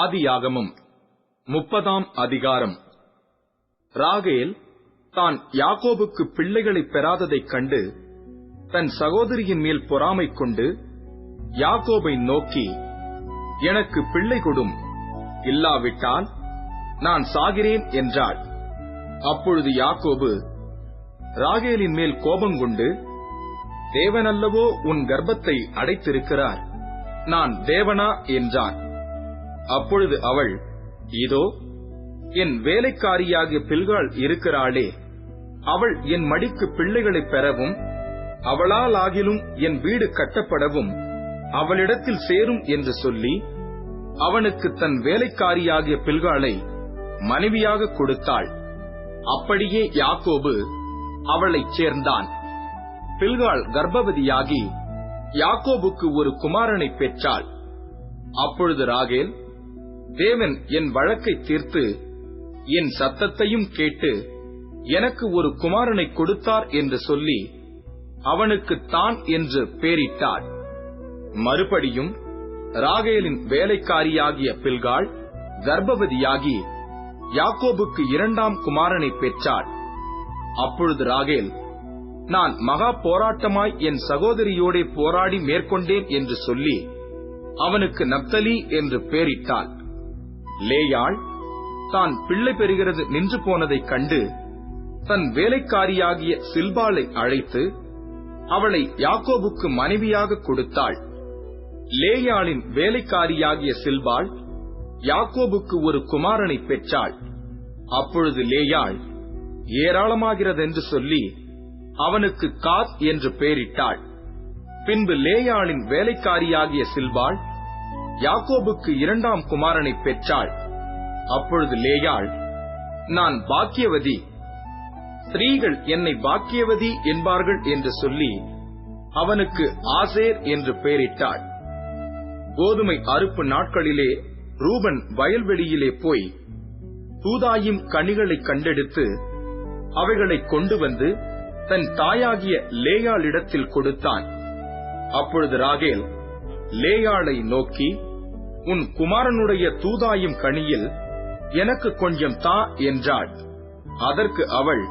ஆதியாகமம். முப்பதாம் அதிகாரம். ராகேல் தான் யாக்கோபுக்கு பிள்ளைகளைப் பெறாததைக் கண்டு தன் சகோதரியின் மேல் பொறாமை கொண்டு யாக்கோபை நோக்கி எனக்கு பிள்ளை கொடும் இல்லாவிட்டால் நான் சாகிறேன் என்றாள். அப்பொழுது யாக்கோபு ராகேலின் மேல் கோபங்கொண்டு தேவனல்லவோ உன் கர்ப்பத்தை அடைத்திருக்கிறார் நான் தேவனா என்றான். அப்பொழுது அவள் இதோ என் வேலைக்காரியாகிய பில்காள் இருக்கிறாளே அவள் என் மடிக்கு பிள்ளைகளை பெறவும் அவளால் ஆகிலும் என் வீடு கட்டப்படவும் அவளிடத்தில் சேரும் என்று சொல்லி அவனுக்கு தன் வேலைக்காரியாகிய பில்காளை மனைவியாக கொடுத்தாள். அப்படியே யாக்கோபு அவளைச் சேர்ந்தான். பில்காள் கர்ப்பவதியாகி யாக்கோபுக்கு ஒரு குமாரனை பெற்றாள். அப்பொழுது ராகேல் தேவன் என் வழக்கை தீர்த்து என் சத்தத்தையும் கேட்டு எனக்கு ஒரு குமாரனை கொடுத்தார் என்று சொல்லி அவனுக்கு தான் என்று பேரிட்டாள் மறுபடியும் ராகேலின் வேலைக்காரியாகிய பில்காள் கர்ப்பவதியாகி யாக்கோபுக்கு இரண்டாம் குமாரனை பெற்றாள். அப்பொழுது ராகேல் நான் மகா போராட்டமாய் என் சகோதரியோடே போராடி மேற்கொண்டேன் என்று சொல்லி அவனுக்கு நப்தலி என்று பேரிட்டாள் லேயாள் தான் பிள்ளை பெறுகிறது நின்று போனதைக் கண்டு தன் வேலைக்காரியாகிய சில்பாளை அழைத்து அவளை யாக்கோபுக்கு மனைவியாக கொடுத்தாள். லேயாளின் வேலைக்காரியாகிய சில்பாள் யாக்கோபுக்கு ஒரு குமாரனை பெற்றாள். அப்பொழுது லேயாள் ஏராளமாகிறதென்று சொல்லி அவனுக்கு காத் என்று பெயரிட்டாள். பின்பு லேயாளின் வேலைக்காரியாகிய சில்பாள் யாக்கோபுக்கு இரண்டாம் குமாரனை பெற்றாள். அப்பொழுது லேயாள் நான் பாக்கியவதி. ஸ்திரீகள் என்னை பாக்கியவதி என்பார்கள் என்று சொல்லி அவனுக்கு ஆசேர் என்று பெயரிட்டாள். கோதுமை அறுப்பு நாட்களிலே ரூபன் வயல்வெளியிலே போய் தூதாயும் கனிகளை கண்டெடுத்து அவைகளை கொண்டு வந்து தன் தாயாகிய லேயாளிடத்தில் கொடுத்தான். அப்பொழுது ராகேல் லேயாளை நோக்கி உன் குமாரனுடைய தூதாயும் கனியில் எனக்கு கொஞ்சம் தா என்றாள். அதற்கு அவள்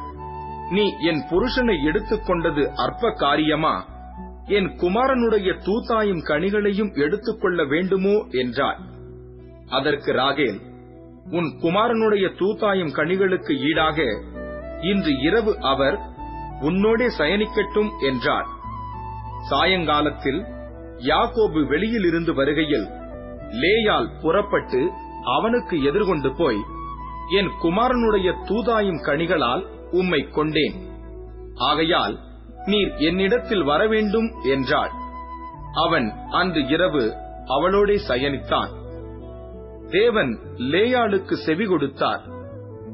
நீ என் புருஷனை எடுத்துக்கொண்டது அற்ப காரியமா? என் குமாரனுடைய தூத்தாயும் கனிகளையும் எடுத்துக்கொள்ள வேண்டுமோ? என்றாள். அதற்கு ராகேல் உன் குமாரனுடைய தூத்தாயும் கனிகளுக்கு ஈடாக இன்று இரவு அவர் உன்னோடே சயனிக்கட்டும் என்றார். சாயங்காலத்தில் யாக்கோபு வெளியில் இருந்து வருகையில் லேயால் புறப்பட்டு அவனுக்கு எதிர்கொண்டு போய் என் குமாரனுடைய தூதாயும் கனிகளால் உம்மை கொண்டேன். ஆகையால் நீர் என்னிடத்தில் வரவேண்டும் என்றாள். அவன் அன்று இரவு அவளோடே சயனித்தான். தேவன் லேயாளுக்கு செவி கொடுத்தார்.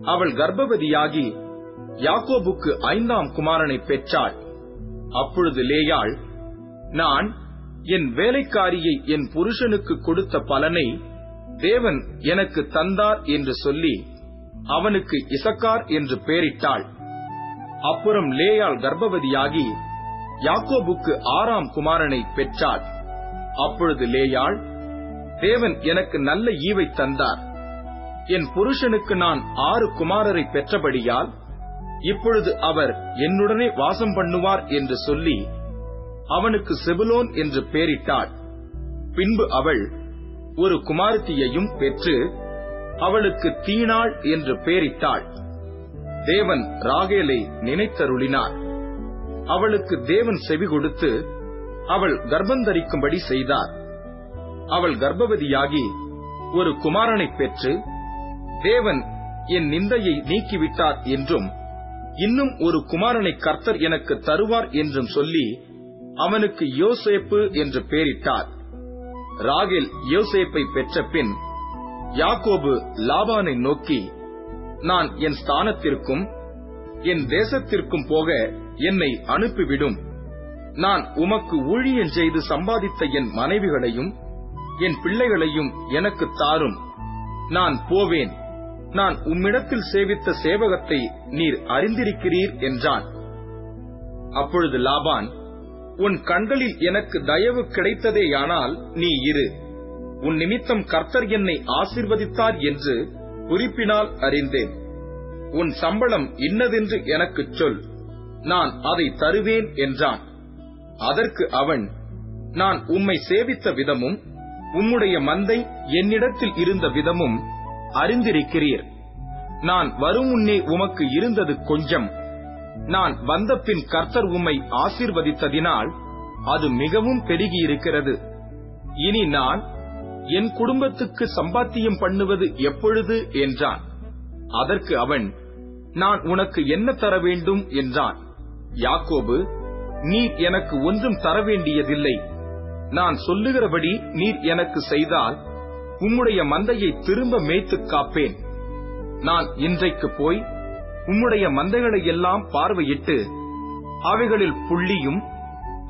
அவள் கர்ப்பவதியாகி யாக்கோபுக்கு ஐந்தாம் குமாரனை பெற்றாள். அப்பொழுது லேயாள் நான் என் வேலைக்காரியை என் புருஷனுக்கு கொடுத்த பலனை தேவன் எனக்கு தந்தார் என்று சொல்லி அவனுக்கு இசக்கார் என்று பெயரிட்டாள் அப்புறம் லேயாள் கர்ப்பவதியாகி யாக்கோபுக்கு ஆறாம் குமாரனை பெற்றாள். அப்பொழுது லேயாள் தேவன் எனக்கு நல்ல ஈவை தந்தார். என் புருஷனுக்கு நான் ஆறு குமாரரை பெற்றபடியால் இப்பொழுது அவர் என்னுடனே வாசம் பண்ணுவார் என்று சொல்லி அவனுக்கு செபுலோன் என்று பெயரிட்டாள் பின்பு அவள் ஒரு குமாரத்தியையும் பெற்று அவளுக்கு தீனாள் என்று பெயரிட்டாள் தேவன் ராகேலை நினைத்தருளினார். அவளுக்கு தேவன் செவி கொடுத்து அவள் கர்ப்பந்தரிக்கும்படி செய்தார். அவள் கர்ப்பவதியாகி ஒரு குமாரனை பெற்று தேவன் என் நிந்தையை நீக்கிவிட்டார் என்றும் இன்னும் ஒரு குமாரனை கர்த்தர் எனக்கு தருவார் என்றும் சொல்லி அவனுக்கு யோசேப்பு என்று பெயரிட்டார் ராகில் யோசேப்பை பெற்ற பின் யாக்கோபு லாபானை நோக்கி நான் என் ஸ்தானத்திற்கும் என் தேசத்திற்கும் போக என்னை அனுப்பிவிடும். நான் உமக்கு ஊழியம் செய்து சம்பாதித்த என் மனைவிகளையும் என் பிள்ளைகளையும் எனக்கு தாரும். நான் போவேன். நான் உம்மிடத்தில் சேவித்த சேவகத்தை நீர் அறிந்திருக்கிறீர் என்றான். அப்பொழுது லாபான் உன் கண்களில் எனக்கு தயவு கிடைத்ததேயானால் நீ இரு. உன் நிமித்தம் கர்த்தர் என்னை ஆசிர்வதித்தார் என்று குறிப்பினால் அறிந்தேன். உன் சம்பளம் இன்னதென்று எனக்குச் சொல். நான் அதை தருவேன் என்றான். அதற்கு அவன் நான் உம்மை சேவித்த விதமும் உம்முடைய மந்தை என்னிடத்தில் இருந்த விதமும் அறிந்திருக்கிறீர். நான் வரும் முன்னே உமக்கு இருந்தது கொஞ்சம். நான் வந்தபின் கர்த்தர் உம்மை ஆசீர்வதித்ததினால் அது மிகவும் பெருகியிருக்கிறது. இனி நான் என் குடும்பத்துக்கு சம்பாத்தியம் பண்ணுவது எப்பொழுது என்றான். அதற்கு அவன் நான் உனக்கு என்ன தர வேண்டும் என்றான். யாக்கோபு நீர் எனக்கு ஒன்றும் தர வேண்டியதில்லை. நான் சொல்லுகிறபடி நீர் எனக்கு செய்தால் உம்முடைய மந்தையை திரும்ப மேய்த்துக் காப்பேன். நான் இன்றைக்கு போய் உம்முடைய மந்தைகளை எல்லாம் பார்வையிட்டு அவைகளில் புள்ளியும்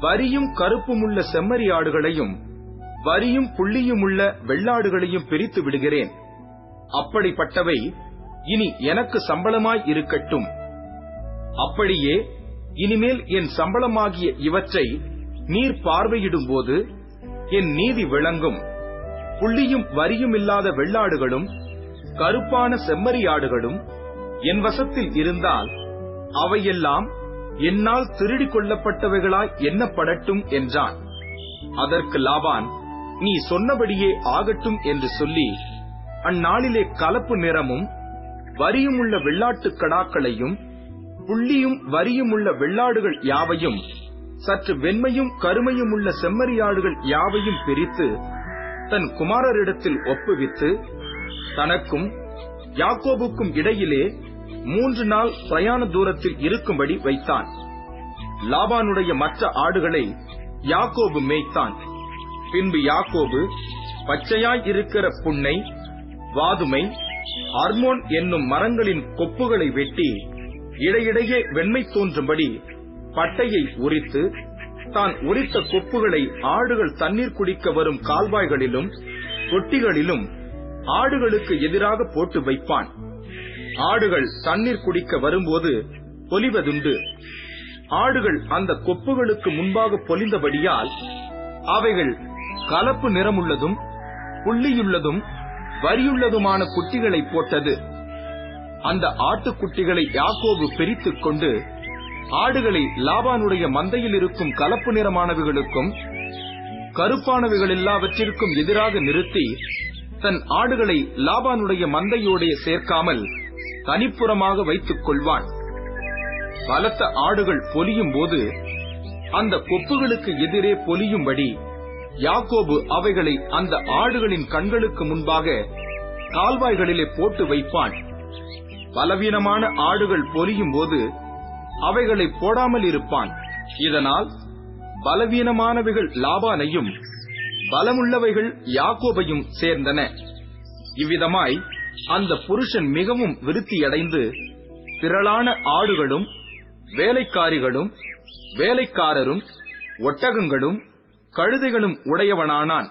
வரியும் கருப்புமுள்ள செம்மறி ஆடுகளையும் வரியும் புள்ளியுமுள்ள வெள்ளாடுகளையும் பிரித்து விடுகிறேன். அப்படிப்பட்டவை இனி எனக்கு சம்பளமாய் இருக்கட்டும். அப்படியே இனிமேல் என் சம்பளமாகிய இவற்றை நீர் பார்வையிடும்போது என் நீதி விளங்கும். புள்ளியும் வரியும் இல்லாத வெள்ளாடுகளும் கருப்பான செம்மறியாடுகளும் என் வசத்தில் இருந்தால் அவையெல்லாம் என்னால் திருடிக் கொள்ளப்பட்டவைகளாய் எண்ணப்படட்டும் என்றான். அதற்கு லாபான் நீ சொன்னபடியே ஆகட்டும் என்று சொல்லி அந்நாளிலே கலப்பு நிறமும் வரியுமுள்ள வெள்ளாட்டு கடாக்களையும் புள்ளியும் வரியுமுள்ள வெள்ளாடுகள் யாவையும் சற்று வெண்மையும் கருமையும் உள்ள செம்மறியாடுகள் யாவையும் பிரித்து தன் குமாரரிடத்தில் ஒப்புவித்து தனக்கும் யாக்கோபுக்கும் இடையிலே மூன்று நாள் பிரயாண தூரத்தில் இருக்கும்படி வைத்தான். லாபானுடைய மற்ற ஆடுகளை யாக்கோபு மேய்த்தான். பின்பு யாக்கோபு பச்சையாய் இருக்கிற புண்ணை வாதுமை அர்மோன் என்னும் மரங்களின் கொப்புகளை வெட்டி இடையிடையே வெண்மை தோன்றும்படி பட்டையை உரித்து தான் உரித்த கொப்புகளை ஆடுகள் தண்ணீர் குடிக்க வரும் கால்வாய்களிலும் தொட்டிகளிலும் ஆடுகளுக்கு எதிராக போட்டு வைப்பான். ஆடுகள். தண்ணீர் குடிக்க வரும்போது பொலிவதுண்டு. ஆடுகள் அந்த கொப்புகளுக்கு முன்பாக பொலிந்தபடியால் அவைகள் கலப்பு நிறமுள்ளதும் புள்ளியுள்ளதும் வரியுள்ளதுமான குட்டிகளை போட்டது. அந்த ஆட்டுக்குட்டிகளை யாக்கோவு பிரித்துக் கொண்டு ஆடுகளை லாபானுடைய மந்தையில் இருக்கும் கலப்பு நிறமானவைகளுக்கும் கருப்பானவைகள் எல்லாவற்றிற்கும் எதிராக நிறுத்தி தன் ஆடுகளை லாபானுடைய மந்தையோடைய சேர்க்காமல் தனிப்புறமாக வைத்துக் கொள்வான். பலத்த ஆடுகள் பொலியும் போது அந்த கொப்புகளுக்கு எதிரே பொலியும்படி யாக்கோபு அவைகளை அந்த ஆடுகளின் கண்களுக்கு முன்பாக கால்வாய்களிலே போட்டு வைப்பான். பலவீனமான ஆடுகள் பொலியும் போது அவைகளை போடாமல் இருப்பான். இதனால் பலவீனமானவைகள் லாபானையும் பலமுள்ளவைகள் யாக்கோபையும் சேர்ந்தன. இவ்விதமாய் அந்த புருஷன் மிகவும் விருத்தியடைந்து திரளான ஆடுகளும் வேலைக்காரிகளும் வேலைக்காரரும் ஒட்டகங்களும் கழுதைகளும் உடையவனானான்.